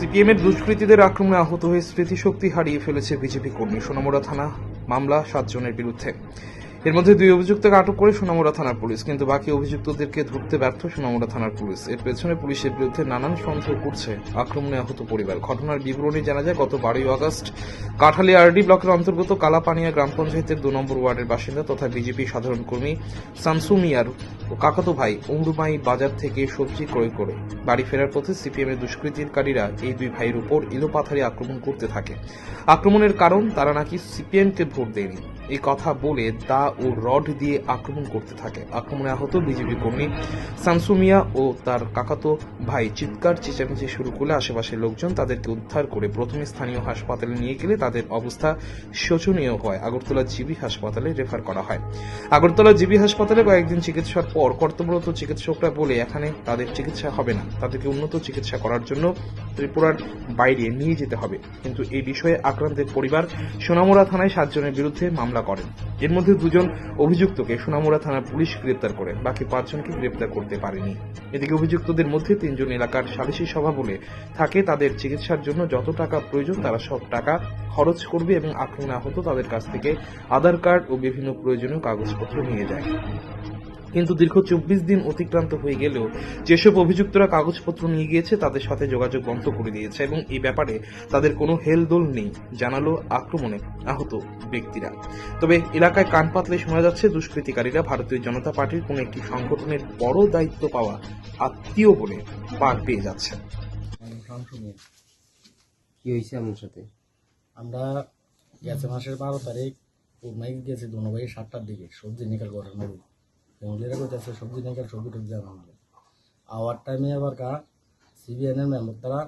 CPM এর দুষ্কৃতীদের আক্রমণে আহত হয়ে স্মৃতিশক্তি হারিয়ে ফেলেছে বিজেপি কর্মী সোনামুড়া থানা, মামলা, সাতজনের বিরুদ্ধে। এর মধ্যে দুই অভিযুক্তকে আটক করে সোনামুড়া থানার পুলিশ, কিন্তু বাকি অভিযুক্তদেরকে ধরতে ব্যর্থ সোনামুড়া থানার পুলিশ। এর পেছনে পুলিশের বিরুদ্ধে নানান সন্দেহ করছে আক্রমণে আহত পরিবার। ঘটনার বিবরণী জানা যায়, গত বারোই আগস্ট কাঠালি আরডি ব্লকের অন্তর্গত কালাপানিয়া গ্রাম পঞ্চায়েতের দু নম্বর ওয়ার্ডের বাসিন্দা তথা বিজেপি সাধারণ কর্মী শামসু মিয়ার ও কাকাতো ভাই উমরুমাই বাজার থেকে সবজি ক্রয় করে। বাড়ি ফেরার পথে সিপিএম এর দুষ্কৃতিকারীরা এই দুই ভাইয়ের উপর ইলোপাথারি আক্রমণ করতে থাকে। আক্রমণের কারণ তারা নাকি সিপিএম কে ভোট দেয়নি। এই কথা বলে দা ও রড দিয়ে আক্রমণ করতে থাকে। আক্রমণে আহত বিজেপি কর্মী শামসু মিয়া ও তার কাকাতো ভাই চিৎকার চেঁচামেচি শুরু করলে আশেপাশের লোকজন তাদেরকে উদ্ধার করে প্রথমে স্থানীয় হাসপাতালে নিয়ে গেলে তাদের অবস্থা শোচনীয় হয়। আগরতলা জিবি হাসপাতালে রেফার করা হয়। আগরতলা জিবি হাসপাতালে কয়েকদিন চিকিৎসার পর কর্তব্যরত চিকিৎসকরা বলে, এখানে তাদের চিকিৎসা হবে না। তাদেরকে উন্নত চিকিৎসা করার জন্য ত্রিপুরার বাইরে নিয়ে যেতে হবে। কিন্তু এই বিষয়ে আক্রান্তের পরিবার সোনামুড়া থানায় সাতজনের বিরুদ্ধে মামলা করেন। এর মধ্যে দুজন অভিযুক্তকে সোনামুড়া থানার পুলিশ গ্রেপ্তার করে, বাকি পাঁচজনকে গ্রেপ্তার করতে পারেনি। এদিকে অভিযুক্তদের মধ্যে তিনজন এলাকার সালিসি সভা বলে থাকে, তাদের চিকিৎসার জন্য যত টাকা প্রয়োজন তারা সব টাকা খরচ করবে এবং আক্রমণ আহত তাদের কাছ থেকে আধার কার্ড ও বিভিন্ন প্রয়োজনীয় কাগজপত্র নিয়ে যায়। কিন্তু দীর্ঘ চব্বিশ দিন অতিক্রান্ত হয়ে গেলেও যেসব অভিযুক্তরা কাগজপত্র নিয়ে গিয়েছে তাদের সাথে যোগাযোগ বন্ধ করে দিয়েছে এবং এই ব্যাপারে তাদের কোনো হেলদোল নেই জানালো আক্রমণে আহত ব্যক্তিরা। তবে এলাকায় কান পাতলে শোনা যাচ্ছে দুষ্কৃতিকারীরা ভারতীয় জনতা পার্টির কোনো একটি সংগঠনের বড় দায়িত্ব পাওয়া আত্মীয় বলে পার পেয়ে যাচ্ছে। কি হয়েছে আমার সাথে? আমরা গেছে মাসের বারো তারিখ পূর্ণাই গেছি দোনো ভাই সাতটার দিকে সবজি নিকাল করার নবী ফ্যামিলিরা সবজি নিকাল সবজি টবজি আমাদের। আওয়ার টাইমে আবার কা সিবিএনের মেম্বার তারা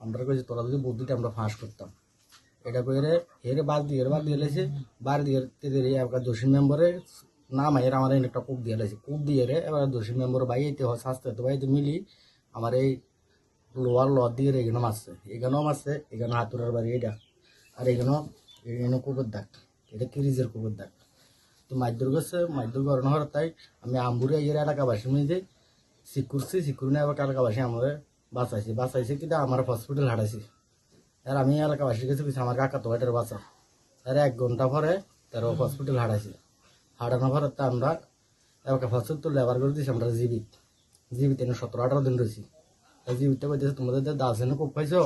আমরা কইছি তোরা যদি বুদ্ধিটা আমরা ফাঁস করতাম। এটা কইরে এর বাদ দিয়ে বাদ দিয়ে লেছে বার দিয়ে তেদের এবার দোষী মেম্বারে নাম এর আমার একটা কূপ দিয়ে লেছে কূপ দিয়ে রে এবার দোষী মেম্বার বাইতে হয় শাস্তি হতো বাইতে মিলি আমার এই লোয়ার ল দিয়ে এখানে মারছে এখানেও মারছে এখানে হাতুরের বাড়ি এটা আর এখানেও এখানে কুকুর দাগ এটা কিরিজের কুকুর দাগ তো গেছে মাইদুর গরম হওয়ার তাই, আমি আম্বুরে ইয়ের এলাকাবাসী মধ্যে ঠিক করছি ঠিক করে আবার এলাকাবাসী আমার বাঁচাইছি। বাঁচাইছে কিন্তু আমার হসপিটাল হারাইছি আর আমি এলাকাবাসীর কাছে কিছু আমার কাকা তো এটার বাঁচা। আর এক ঘণ্টা পরে তার হসপিটাল হারাইছি হারানোর পরে তো আমরা এলাকা হসপিটাল লেবার করে দিয়েছি আমরা জীবিত জীবিত এনে সতেরো আঠারো দিন রয়েছি জীবিতটা কইতেছে তোমাদের দাসেনে খুব পাইছো?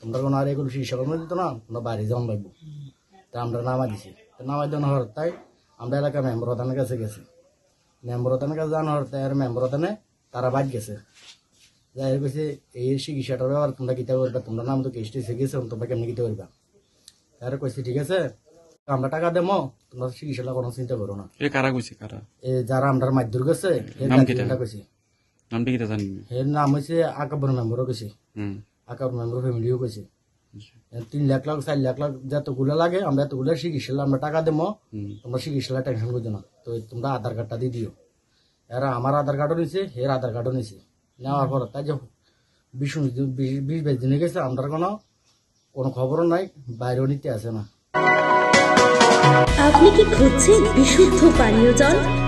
তোমরা কোনো আর এগুলো শিক্ষা কর্ম দিত না, তোমরা বাইরে যাওয়া লাগবো তা আমরা নামা দিছি। তো নামাই দেওয়ানো হওয়ার তাই আমরা এলাকার মেম্বার প্রধানের কাছে গেছি। মেম্বার প্রধানের কাছে জানা হওয়ার তাই আর তারা বাদ গেছে। যাই হোক এই চিকিৎসাটার ব্যাপার তোমরা কিতা করবা তোমরা নাম তো কেসটি শিখেছে তোমরা কেমনি কিতা করবা আর কইছে ঠিক আছে আমরা টাকা দেবো তোমরা চিকিৎসাটা কোনো চিন্তা করো না। এ কারা কইছে কারা? এ যারা আমরা মাধ্যর গেছে নাম কিটা? কইছি। নামটা কিটা জানি? এর নাম হয়েছে আকাবর মেম্বারও কইছে। হুম। আকার মেম্বার ফ্যামিলিও কইছে। তিন লাখ লাখ চার লাখ লাখ যতগুলো লাগে আমরা এতগুলো চিকিৎসা আমরা টাকা দেবো। হুম। তোমরা চিকিৎসা টেনশন করছ না। তো তোমরা আধার কার্ডটা দিয়ে দিও। এরা আমার আধার কার্ডও নিছে এর আধার কার্ডও নিছে। নেওয়ার পর তাই যে বিশ উনিশ দিন- বিশ বিশ বাইশ দিনে গেছে আমরা কোনো কোনো খবরও নাই বাইরেও নিতে আসে না। আপনি কি খুঁজছেন বিশুদ্ধ পানীয় জল?